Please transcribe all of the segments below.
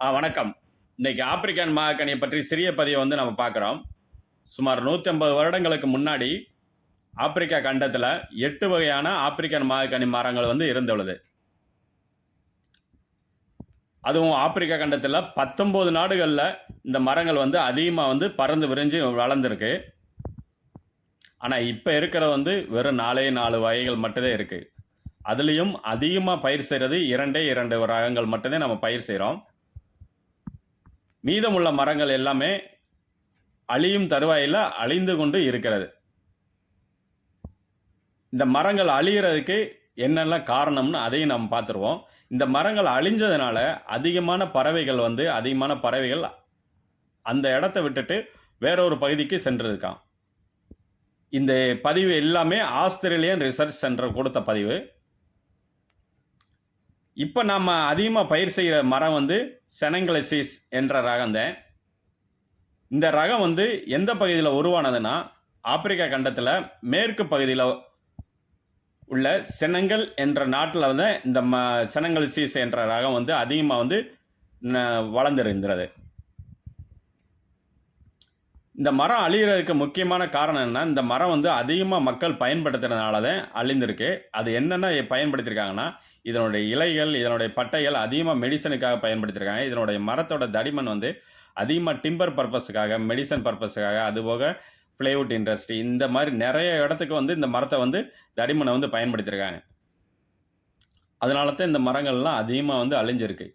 ஆ வணக்கம். இன்னைக்கு ஆப்பிரிக்கன் மாகனியை பற்றி சிறிய பதிவை வந்து நம்ம பார்க்குறோம். சுமார் 150 வருடங்களுக்கு முன்னாடி ஆப்பிரிக்கா கண்டத்தில் எட்டு வகையான ஆப்பிரிக்கன் மாகனி மரங்கள் வந்து இருந்துள்ளது. அதுவும் ஆப்பிரிக்கா கண்டத்தில் பத்தொம்போது நாடுகளில் இந்த மரங்கள் வந்து அதிகமாக வந்து பறந்து விரிஞ்சு வளர்ந்துருக்கு. ஆனால் இப்போ இருக்கிறது வந்து வெறும் நாலே நாலு வகைகள் மட்டும்தான் இருக்குது அதுலேயும் அதிகமாக பயிர் செய்கிறது இரண்டே இரண்டு ரகங்கள் மட்டும்தான் நம்ம பயிர் செய்கிறோம் மீதமுள்ள மரங்கள் எல்லாமே அழியும் தருவாயில் அழிந்து கொண்டு இருக்கிறது. இந்த மரங்கள் அழிகிறதுக்கு என்னெல்லாம் காரணம்னு அதையும் நம்ம பார்த்துருவோம். இந்த மரங்கள் அழிஞ்சதுனால அதிகமான பறவைகள் வந்து அதிகமான பறவைகள் அந்த இடத்த விட்டுட்டு வேற ஒரு பகுதிக்கு சென்றிருக்கான் இந்த பதிவு எல்லாமே ஆஸ்திரேலியன் ரிசர்ச் சென்டர் கொடுத்த பதிவு. இப்போ நம்ம அதிகமாக பயிர் செய்கிற மரம் வந்து செனங்கலசிஸ் என்ற ரகம் தான். இந்த ரகம் வந்து எந்த பகுதியில் உருவானதுன்னா ஆப்பிரிக்கா கண்டத்தில் மேற்கு பகுதியில் உள்ள செனங்கல் என்ற நாட்டில் வந்து இந்த ம செனங்கலசிஸ் என்ற ரகம் வந்து அதிகமாக வந்து ந- இந்த மரம் அழிகிறதுக்கு முக்கியமான காரணம் என்ன இந்த மரம் வந்து அதிகமாக மக்கள் பயன்படுத்துறதுனால தான் அழிந்திருக்கு. அது என்னென்ன பயன்படுத்தியிருக்காங்கன்னா இதனுடைய இலைகள் இதனுடைய பட்டைகள் அதிகமாக மெடிசனுக்காக பயன்படுத்தியிருக்காங்க. இதனுடைய மரத்தோட தடிமன் வந்து அதிகமாக டிம்பர் பர்பஸுக்காக மெடிசன் பர்பஸுக்காக அதுபோக பிளேவுட் இண்டஸ்ட்ரி இந்த மாதிரி நிறைய இடத்துக்கு வந்து இந்த மரத்தை வந்து தடிமனை வந்து பயன்படுத்தியிருக்காங்க. அதனால தான் இந்த மரங்கள்லாம் அதிகமாக வந்து அழிஞ்சிருக்கு.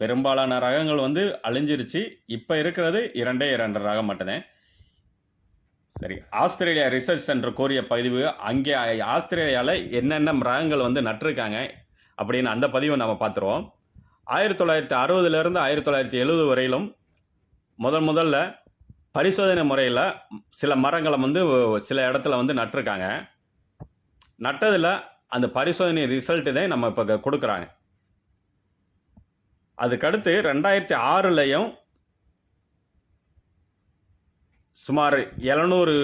பெரும்பாலான ரகங்கள் வந்து அழிஞ்சிருச்சு. இப்போ இருக்கிறது இரண்டே இரண்டு ரகம் மட்டும்தான். சரி ஆஸ்திரேலியா ரிசர்ச் சென்டர் கோரிய பதிவு அங்கே ஆஸ்திரேலியாவில் என்னென்ன ரகங்கள் வந்து நட்டிருக்காங்க அப்படின்னு அந்த பதிவை நம்ம பார்த்துருவோம். ஆயிரத்தி தொள்ளாயிரத்தி அறுபதுலேருந்து ஆயிரத்தி தொள்ளாயிரத்தி எழுபது வரையிலும் முதல் முதல்ல பரிசோதனை முறையில் சில மரங்களை வந்து சில இடத்துல வந்து நட்டிருக்காங்க. நட்டதில் அந்த பரிசோதனை ரிசல்ட்டு தான் நம்ம இப்போ கொடுக்குறாங்க. அதுக்கடுத்து ரெண்டாயிரத்தி ஆறுலையும் சுமார் எழுநூறு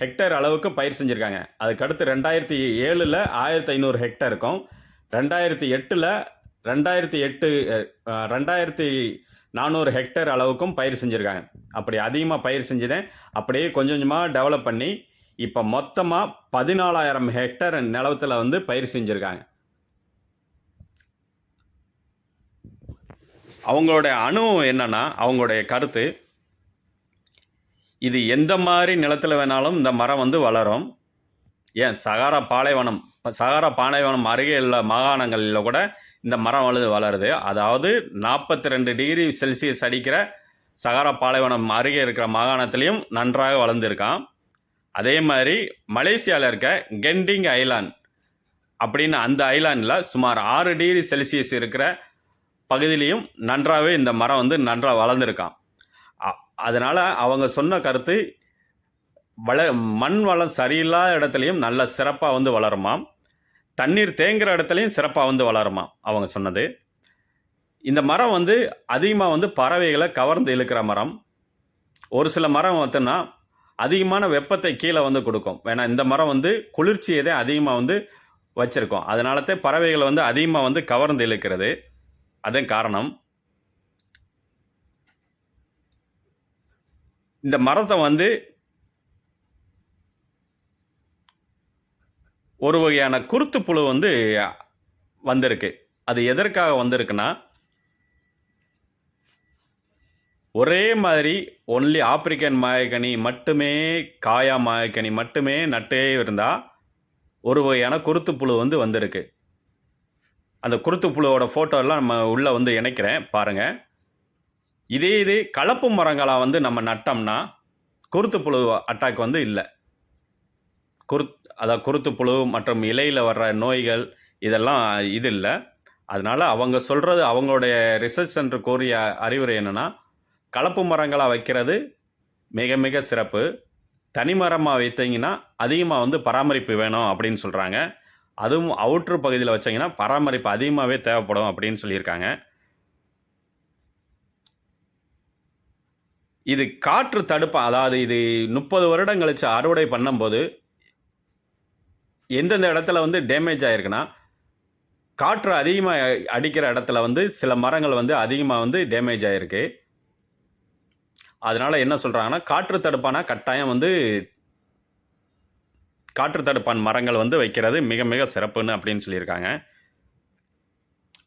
ஹெக்டேர் அளவுக்கு பயிர் செஞ்சுருக்காங்க. அதுக்கடுத்து ரெண்டாயிரத்தி ஏழில் ஆயிரத்தி ஐநூறு ஹெக்டேர் இருக்கும். ரெண்டாயிரத்தி எட்டில் ரெண்டாயிரத்தி எட்டு ரெண்டாயிரத்தி நானூறு ஹெக்டேர் அளவுக்கும் பயிர் செஞ்சுருக்காங்க. அப்படி அதிகமாக பயிர் செஞ்சுதேன். அப்படியே கொஞ்சம் கொஞ்சமாக டெவலப் பண்ணி இப்போ மொத்தமாக பதினாலாயிரம் ஹெக்டேர் நிலவத்தில் வந்து பயிர் செஞ்சுருக்காங்க. அவங்களுடைய அனுபவம் என்னன்னா அவங்களுடைய கருத்து இது எந்த மாதிரி நிலத்தில் வேணாலும் இந்த மரம் வந்து வளரும். ஏன்? சகாரா பாலைவனம் சகாரா பாலைவனம் அருகே உள்ள மாகாணங்களில் கூட இந்த மரம் வளரு வளருது. அதாவது நாற்பத்தி ரெண்டு டிகிரி செல்சியஸ் அடிக்கிற சகாரா பாலைவனம் அருகே இருக்கிற மாகாணத்திலையும் நன்றாக வளர்ந்துருக்கான் அதே மாதிரி மலேசியாவில் இருக்க கெண்டிங் ஐலாண்ட் அப்படின்னு அந்த ஐலாண்டில் சுமார் ஆறு டிகிரி செல்சியஸ் இருக்கிற பகுதியிலையும் நன்றாகவே இந்த மரம் வந்து நன்றாக வளர்ந்துருக்கான் அதனால் அவங்க சொன்ன கருத்து வள மண் வளம் சரியில்லாத இடத்துலையும் நல்ல சிறப்பாக வந்து வளருமாம். தண்ணீர் தேங்குகிற இடத்துலையும் சிறப்பாக வந்து வளருமாம் அவங்க சொன்னது. இந்த மரம் வந்து அதிகமாக வந்து பறவைகளை கவர்ந்து இழுக்கிற மரம். ஒரு சில மரம் பார்த்தோன்னா அதிகமான வெப்பத்தை கீழே வந்து கொடுக்கும். வேணா இந்த மரம் வந்து குளிர்ச்சியை தான் அதிகமாக வந்து வச்சுருக்கோம். அதனால தான் பறவைகளை வந்து அதிகமாக வந்து கவர்ந்து இழுக்கிறது. அதன் காரணம். இந்த மரத்தை வந்து ஒரு வகையான குருத்து புழு வந்து வந்திருக்கு. அது எதற்காக வந்திருக்குன்னா ஒரே மாதிரி ஒன்லி ஆப்பிரிக்கன் மாயக்கனி மட்டுமே காயா மாயக்கனி மட்டுமே நட்டே இருந்தால் ஒரு வகையான குருத்து புழு வந்து வந்திருக்கு. அந்த குருத்து புழுவோட ஃபோட்டோ எல்லாம் நம்ம உள்ளே வந்து இணைக்கிறேன் பாருங்கள் இதே இது கலப்பு மரங்களாக வந்து நம்ம நட்டோம்னா குருத்து புழு அட்டாக் வந்து இல்லை. குருத் அதாவது குருத்து புழு மற்றும் இலையில் வர்ற நோய்கள் இதெல்லாம் இது இல்லை. அதனால் அவங்க சொல்கிறது அவங்களுடைய ரிசர்ச் சென்டர் கூறிய அறிவுரை என்னென்னா கலப்பு மரங்களாக வைக்கிறது மிக மிக சிறப்பு. தனிமரமாக வைத்தீங்கன்னா அதிகமாக வந்து பராமரிப்பு வேணும் அப்படின்னு சொல்கிறாங்க அதுவும் அவுட்ரு பகுதியில் வச்சிங்கன்னா பராமரிப்பு அதிகமாகவே தேவைப்படும் அப்படின்னு சொல்லியிருக்காங்க. இது காற்று தடுப்பு அதாவது இது முப்பது வருடம் கழித்து அறுவடை பண்ணும்போது எந்தெந்த இடத்துல வந்து டேமேஜ் ஆகிருக்குன்னா காற்று அதிகமாக அடிக்கிற இடத்துல வந்து சில மரங்கள் வந்து அதிகமாக வந்து டேமேஜ் ஆகிருக்கு அதனால் என்ன சொல்கிறாங்கன்னா காற்று தடுப்பானா கட்டாயம் வந்து காற்று தடுப்பான் மரங்கள் வந்து வைக்கிறது மிக மிக சிறப்புன்னு அப்படின்னு சொல்லியிருக்காங்க.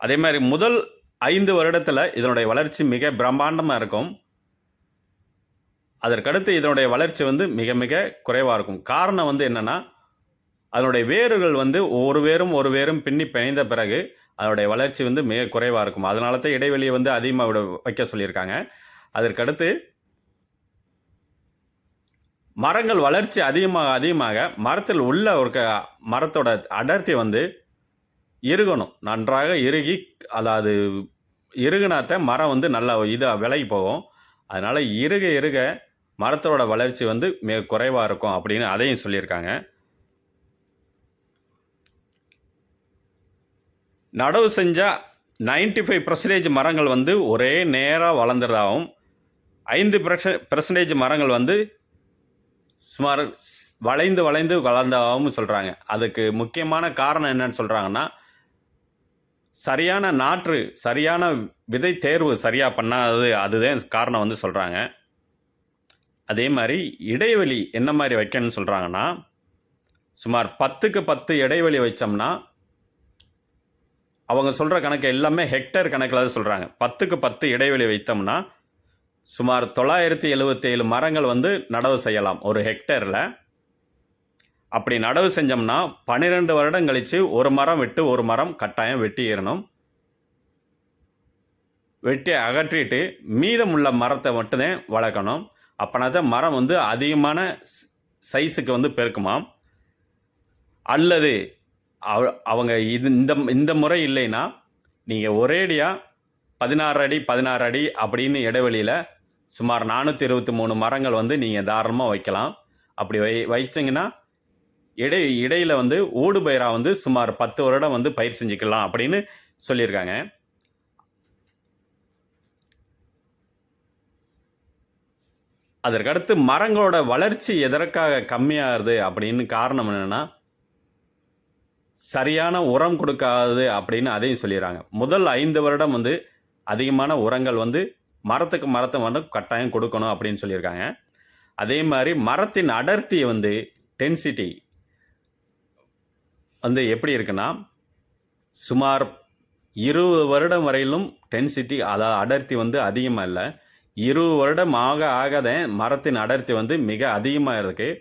அதே மாதிரி முதல் ஐந்து வருடத்தில் இதனுடைய வளர்ச்சி மிக பிரம்மாண்டமாக இருக்கும். அதற்கடுத்து இதனுடைய வளர்ச்சி வந்து மிக மிக குறைவாக இருக்கும். காரணம் வந்து என்னென்னா அதனுடைய வேர்கள் வந்து ஒரு வேரும் ஒரு வேரும் பின்னி பிணைந்த பிறகு அதனுடைய வளர்ச்சி வந்து மிக குறைவாக இருக்கும். அதனால தான் இடைவெளியை வந்து அதிகமாக விட வைக்க சொல்லியிருக்காங்க. அதற்கடுத்து மரங்கள் வளர்ச்சி அதிகமாக அதிகமாக மரத்தில் உள்ள ஒரு க மரத்தோட அடர்த்தி வந்து இறுகணும் நன்றாக இறுகி அதாவது இறுகினாத்த மரம் வந்து நல்லா இதாக விலகி போகும். அதனால் இறுக இறுக மரத்தோட வளர்ச்சி வந்து மிக குறைவாக இருக்கும் அப்படின்னு அதையும் சொல்லியிருக்காங்க. நடவு செஞ்சால் நைன்டி ஃபைவ் பர்சன்டேஜ் மரங்கள் வந்து ஒரே நேராக வளர்ந்துறதாகவும் ஐந்து பர்சன்டேஜ் மரங்கள் வந்து சுமார் வளைந்து வளைந்து வளர்ந்தாகவும் சொல்கிறாங்க அதுக்கு முக்கியமான காரணம் என்னன்னு சொல்கிறாங்கன்னா சரியான நாற்று சரியான விதை தேர்வு சரியாக பண்ணாதது அதுதான் காரணம் வந்து சொல்கிறாங்க அதே மாதிரி இடைவெளி என்ன மாதிரி வைக்கணும்னு சொல்கிறாங்கன்னா சுமார் பத்துக்கு பத்து இடைவெளி வச்சோம்னா அவங்க சொல்கிற கணக்கு எல்லாமே ஹெக்டர் கணக்கில் தான் சொல்கிறாங்க பத்துக்கு பத்து இடைவெளி வைத்தோம்னா சுமார் தொள்ளாயிரத்தி எழுபத்தேழு மரங்கள் வந்து நடவு செய்யலாம் ஒரு ஹெக்டரில். அப்படி நடவு செஞ்சோம்னா பன்னிரெண்டு வருடம் கழித்து ஒரு மரம் விட்டு ஒரு மரம் கட்டாயம் வெட்டிடணும். வெட்டி அகற்றிட்டு மீதமுள்ள மரத்தை மட்டும்தான் வளர்க்கணும். அப்போனா தான் மரம் வந்து அதிகமான சைஸுக்கு வந்து பெருக்குமாம். அல்லது அவ- அவங்க இது இந்த இந்த முறை இல்லைன்னா நீங்கள் ஒரேடியாக பதினாறு அடி பதினாறு அடி அப்படின்னு இடைவெளியில் சுமார் நானூற்றி இருபத்தி மூணு மரங்கள் வந்து நீங்கள் தாராளமாக வைக்கலாம். அப்படி வை வைச்சிங்கன்னா இடை இடையில் வந்து ஊடு பயிராக வந்து சுமார் பத்து வருடம் வந்து பயிர் செஞ்சுக்கலாம் அப்படின்னு சொல்லியிருக்காங்க. அதற்கடுத்து மரங்களோட வளர்ச்சி எதற்காக கம்மியாகுது அப்படின்னு காரணம் என்னென்னா சரியான உரம் கொடுக்காது அப்படின்னு அதையும் சொல்லிடுறாங்க. முதல் ஐந்து வருடம் வந்து அதிகமான உரங்கள் வந்து மரத்துக்கு மரத்தை வந்து கட்டாயம் கொடுக்கணும் அப்படின்னு சொல்லியிருக்காங்க. அதே மாதிரி மரத்தின் அடர்த்தி வந்து டென்சிட்டி வந்து எப்படி இருக்குன்னா சுமார் இருபது வருடம் வரையிலும் டென்சிட்டி அதாவது அடர்த்தி வந்து அதிகமாக இல்லை. இருபது வருடம் ஆக ஆகதான் மரத்தின் அடர்த்தி வந்து மிக அதிகமாக இருக்குது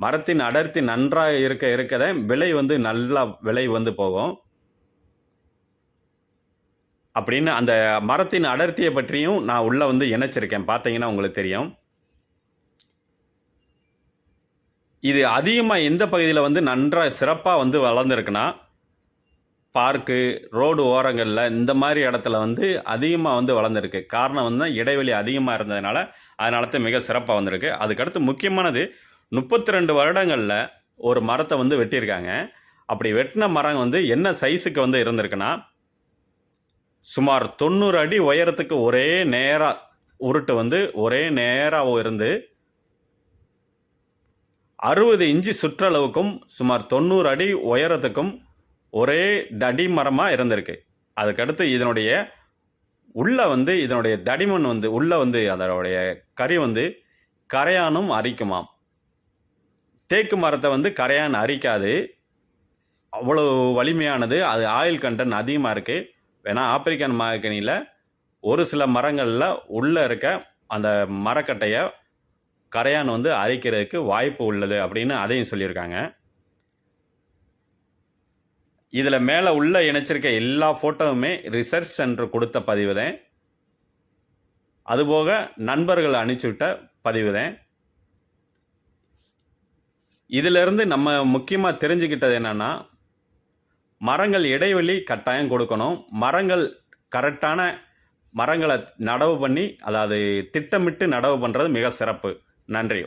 மரத்தின் அடர்த்தி நன்றாக இருக்க இருக்கதான் விலை வந்து நல்லா விலை வந்து போகும். அப்படின்னு அந்த மரத்தின் அடர்த்தியை பற்றியும் நான் உள்ளே வந்து இணைச்சிருக்கேன். பார்த்தீங்கன்னா உங்களுக்கு தெரியும். இது அதிகமாக எந்த பகுதியில் வந்து நன்றாக சிறப்பாக வந்து வளர்ந்துருக்குன்னா பார்க்கு ரோடு ஓரங்களில் இந்த மாதிரி இடத்துல வந்து அதிகமாக வந்து வளர்ந்துருக்கு. காரணம் வந்து இடைவெளி அதிகமாக இருந்ததுனால அதனால தான் மிக சிறப்பாக வந்திருக்கு. அதுக்கடுத்து முக்கியமானது முப்பத்தி ரெண்டு வருடங்களில் ஒரு மரத்தை வந்து வெட்டியிருக்காங்க. அப்படி வெட்டின மரம் வந்து என்ன சைஸுக்கு வந்து இருந்திருக்குன்னா சுமார் தொண்ணூறு அடி உயரத்துக்கு ஒரே நேராக உருட்டு வந்து ஒரே நேராக இருந்து அறுபது இன்ச்சு சுற்றளவுக்கும் சுமார் தொண்ணூறு அடி உயரத்துக்கும் ஒரே தடி மரமாக இருந்திருக்கு. அதுக்கடுத்து இதனுடைய உள்ளே வந்து இதனுடைய தடிமண் வந்து உள்ளே வந்து அதனுடைய கறி வந்து கரையானும் அரிக்குமாம். தேக்கு மரத்தை வந்து கரையான் அரிக்காது. அவ்வளோ வலிமையானது. அது ஆயில் கண்டென்ட் அதிகமாக இருக்குது வேணால் ஆப்பிரிக்கன் மாகனியில் ஒரு சில மரங்களில் உள்ளே இருக்க அந்த மரக்கட்டையை கரையான் வந்து அரிக்கிறதுக்கு வாய்ப்பு உள்ளது அப்படின்னு அதையும் சொல்லியிருக்காங்க. இதில் மேலே உள்ள இணைச்சிருக்க எல்லா ஃபோட்டோவுமே ரிசர்ச் சென்டர் கொடுத்த பதிவு தான் அதுபோக நண்பர்கள் அனுப்பிச்சுவிட்ட பதிவு தான் இதிலிருந்து நம்ம முக்கியமாக தெரிஞ்சுக்கிட்டது என்னென்னா மரங்கள் இடைவெளி கட்டாயம் கொடுக்கணும். மரங்கள் கரெக்டான மரங்களை நடவு பண்ணி அதாவது திட்டமிட்டு நடவு பண்ணுறது மிக சிறப்பு. நன்றி.